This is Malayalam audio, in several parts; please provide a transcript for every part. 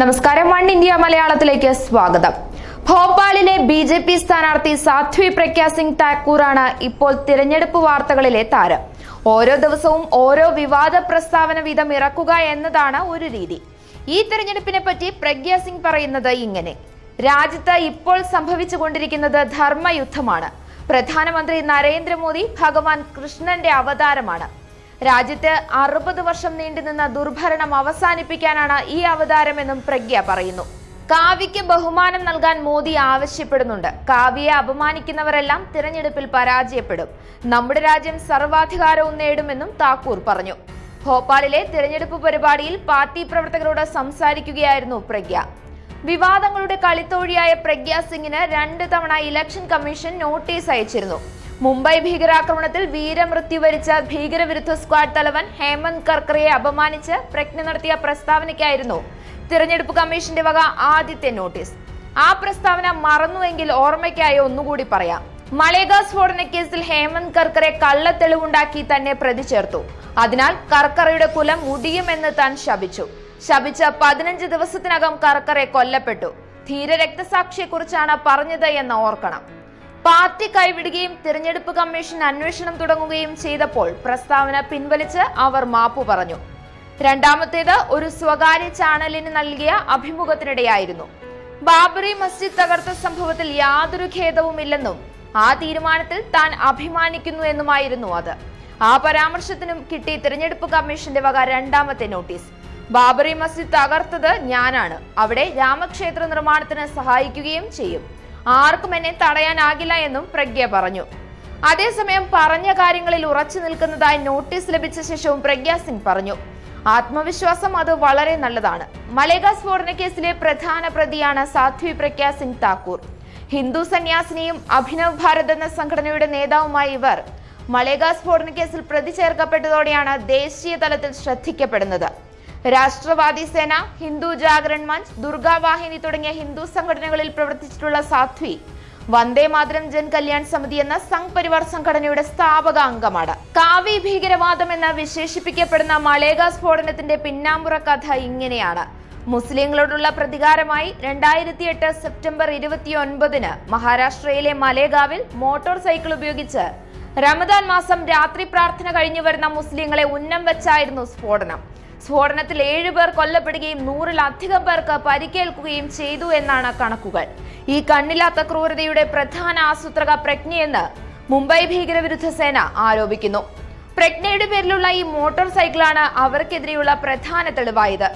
നമസ്കാരം. വൺ ഇന്ത്യ മലയാളത്തിലേക്ക് സ്വാഗതം. ഭോപ്പാലിലെ ബി ജെ പി സ്ഥാനാർത്ഥി സാധ്വി പ്രഗ്യാ സിംഗ് താക്കൂറാണ് ഇപ്പോൾ തിരഞ്ഞെടുപ്പ് വാർത്തകളിലെ താരം. ഓരോ ദിവസവും ഓരോ വിവാദ പ്രസ്താവന വീതം ഇറക്കുക എന്നതാണ് ഒരു രീതി. ഈ തിരഞ്ഞെടുപ്പിനെ പറ്റി പ്രഗ്യാ സിംഗ് പറയുന്നത് ഇങ്ങനെ. രാജ്യത്ത് ഇപ്പോൾ സംഭവിച്ചുകൊണ്ടിരിക്കുന്നത് ധർമ്മയുദ്ധമാണ്. പ്രധാനമന്ത്രി നരേന്ദ്രമോദി ഭഗവാൻ കൃഷ്ണന്റെ അവതാരമാണ്. രാജ്യത്ത് അറുപത് വർഷം നീണ്ടുനിന്ന ദുർഭരണം അവസാനിപ്പിക്കാനാണ് ഈ അവതാരമെന്നും പ്രഗ്യ പറയുന്നു. കാവ്യയ്ക്ക് ബഹുമാനം നൽകാൻ മോദി ആവശ്യപ്പെടുന്നുണ്ട്. കാവ്യയെ അപമാനിക്കുന്നവരെല്ലാം തിരഞ്ഞെടുപ്പിൽ പരാജയപ്പെടും. നമ്മുടെ രാജ്യം സർവാധികാരവും നേടുമെന്നും താക്കൂർ പറഞ്ഞു. ഭോപ്പാലിലെ തിരഞ്ഞെടുപ്പ് പരിപാടിയിൽ പാർട്ടി പ്രവർത്തകരോട് സംസാരിക്കുകയായിരുന്നു പ്രഗ്യ. വിവാദങ്ങളുടെ കളിത്തോഴിയായ പ്രഗ്യാ സിംഗിന് രണ്ട് തവണ ഇലക്ഷൻ കമ്മീഷൻ നോട്ടീസ് അയച്ചിരുന്നു. മുംബൈ ഭീകരാക്രമണത്തിൽ വീരമൃത്യു വരിച്ച ഭീകരവിരുദ്ധ സ്ക്വാഡ് തലവൻ ഹേമന്ത് കർക്കറയെ അപമാനിച്ച് പ്രജ്ഞ നടത്തിയ പ്രസ്താവനയ്ക്കായിരുന്നു തിരഞ്ഞെടുപ്പ് കമ്മീഷന്റെ വക ആദ്യത്തെ നോട്ടീസ്. ആ പ്രസ്താവന മറന്നുവെങ്കിൽ ഓർമ്മയ്ക്കായി ഒന്നുകൂടി പറയാം. മളേഗ സ്ഫോടന കേസിൽ ഹേമന്ത് കർക്കറെ കള്ളത്തെളിവുണ്ടാക്കി തന്നെ പ്രതി ചേർത്തു അതിനാൽ കർക്കറയുടെ കുലം മുടിയുമെന്ന് താൻ ശപിച്ചു. ശപിച്ച പതിനഞ്ച് ദിവസത്തിനകം കർക്കറെ കൊല്ലപ്പെട്ടു. ധീര രക്തസാക്ഷിയെക്കുറിച്ചാണ് പറഞ്ഞത് എന്ന് ഓർക്കണം. പാർട്ടി കൈവിടുകയും തിരഞ്ഞെടുപ്പ് കമ്മീഷൻ അന്വേഷണം തുടങ്ങുകയും ചെയ്തപ്പോൾ പ്രസ്താവന പിൻവലിച്ച് അവർ മാപ്പു പറഞ്ഞു. രണ്ടാമത്തേത് ഒരു സ്വകാര്യ ചാനലിന് നൽകിയ അഭിമുഖത്തിനിടെയായിരുന്നു. ബാബറി മസ്ജിദ് തകർത്ത സംഭവത്തിൽ യാതൊരു ഖേദവുമില്ലെന്നും ആ തീരുമാനത്തിൽ താൻ അഭിമാനിക്കുന്നു എന്നുമായിരുന്നു അത്. ആ പരാമർശത്തിനും കിട്ടി തിരഞ്ഞെടുപ്പ് കമ്മീഷന്റെ വക രണ്ടാമത്തെ നോട്ടീസ്. ബാബറി മസ്ജിദ് തകർത്തത് ഞാനാണ്. അവിടെ രാമക്ഷേത്ര നിർമ്മാണത്തിന് സഹായിക്കുകയും ചെയ്യും. ആർക്കും എന്നെ തടയാനാകില്ല എന്നും പ്രഗ്യ പറഞ്ഞു. അതേസമയം പറഞ്ഞ കാര്യങ്ങളിൽ ഉറച്ചു നിൽക്കുന്നതായി നോട്ടീസ് ലഭിച്ച ശേഷവും പ്രഗ്യ സിംഗ് പറഞ്ഞു. ആത്മവിശ്വാസം അത് വളരെ നല്ലതാണ്. മലേഗ സ്ഫോടന കേസിലെ പ്രധാന പ്രതിയാണ് സാധ്വി പ്രഗ്യ സിംഗ് താക്കൂർ. ഹിന്ദു സന്യാസിനിയും അഭിനവ് ഭാരത് എന്ന സംഘടനയുടെ നേതാവുമായ ഇവർ മലേഗ സ്ഫോടന കേസിൽ പ്രതി ചേർക്കപ്പെട്ടതോടെയാണ് ദേശീയ തലത്തിൽ ശ്രദ്ധിക്കപ്പെടുന്നത്. രാഷ്ട്രവാദി സേന ഹിന്ദു ജാഗരൺ മഞ്ച് ദുർഗാവാഹിനി തുടങ്ങിയ ഹിന്ദു സംഘടനകളിൽ പ്രവർത്തിച്ചിട്ടുള്ള സാധ്വി വന്ദേ മാതരം ജൻ കല്യാൺ സമിതി എന്ന സംഘ് പരിവാർ സംഘടനയുടെ സ്ഥാപക അംഗമാണ് കാവി ഭീകരവാദം എന്ന് വിശേഷിപ്പിക്കപ്പെടുന്ന മലേഗ സ്ഫോടനത്തിന്റെ പിന്നാമ്പുറ കഥ ഇങ്ങനെയാണ്. മുസ്ലിങ്ങളോടുള്ള പ്രതികാരമായി രണ്ടായിരത്തി എട്ട് സെപ്റ്റംബർ ഇരുപത്തിയൊൻപതിന് മഹാരാഷ്ട്രയിലെ മലേഗാവിൽ മോട്ടോർ സൈക്കിൾ ഉപയോഗിച്ച് റമദാൻ മാസം രാത്രി പ്രാർത്ഥന കഴിഞ്ഞു വരുന്ന മുസ്ലിങ്ങളെ ഉന്നം വെച്ചായിരുന്നു സ്ഫോടനം. സ്ഫോടനത്തിൽ ഏഴു പേർ കൊല്ലപ്പെടുകയും നൂറിലധികം പേർക്ക് പരിക്കേൽക്കുകയും ചെയ്തു എന്നാണ് കണക്കുകൾ. ഈ കണ്ണില്ലാത്ത ക്രൂരതയുടെ പ്രധാന ആസൂത്രക പ്രജ്ഞയെന്ന് മുംബൈ ഭീകരവിരുദ്ധ സേന ആരോപിക്കുന്നു. പ്രജ്ഞയുടെ പേരിലുള്ള ഈ മോട്ടോർ സൈക്കിളാണ് അവർക്കെതിരെയുള്ള പ്രധാന തെളിവായത്.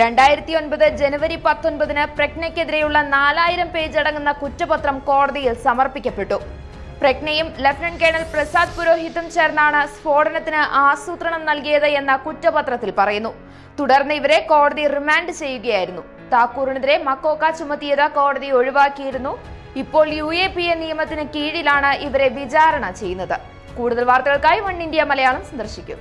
രണ്ടായിരത്തി ഒൻപത് ജനുവരി പത്തൊൻപതിന് പ്രജ്ഞയ്ക്കെതിരെയുള്ള നാലായിരം പേജ് അടങ്ങുന്ന കുറ്റപത്രം കോടതിയിൽ സമർപ്പിക്കപ്പെട്ടു. പ്രജ്ഞയും ലഫ്റ്റനന്റ് കേണൽ പ്രസാദ് പുരോഹിതും ചേർന്നാണ് സ്ഫോടനത്തിന് ആസൂത്രണം നൽകിയത് എന്ന കുറ്റപത്രത്തിൽ പറയുന്നു. തുടർന്ന് ഇവരെ കോടതി റിമാൻഡ് ചെയ്യുകയായിരുന്നു. താക്കൂറിനെതിരെ മക്കോക്ക ചുമത്തിയത് കോടതി ഒഴിവാക്കിയിരുന്നു. ഇപ്പോൾ യു എ പി എ നിയമത്തിന് കീഴിലാണ് ഇവരെ വിചാരണ ചെയ്യുന്നത്. കൂടുതൽ വാർത്തകൾക്കായി വൺ ഇന്ത്യ മലയാളം സന്ദർശിക്കും.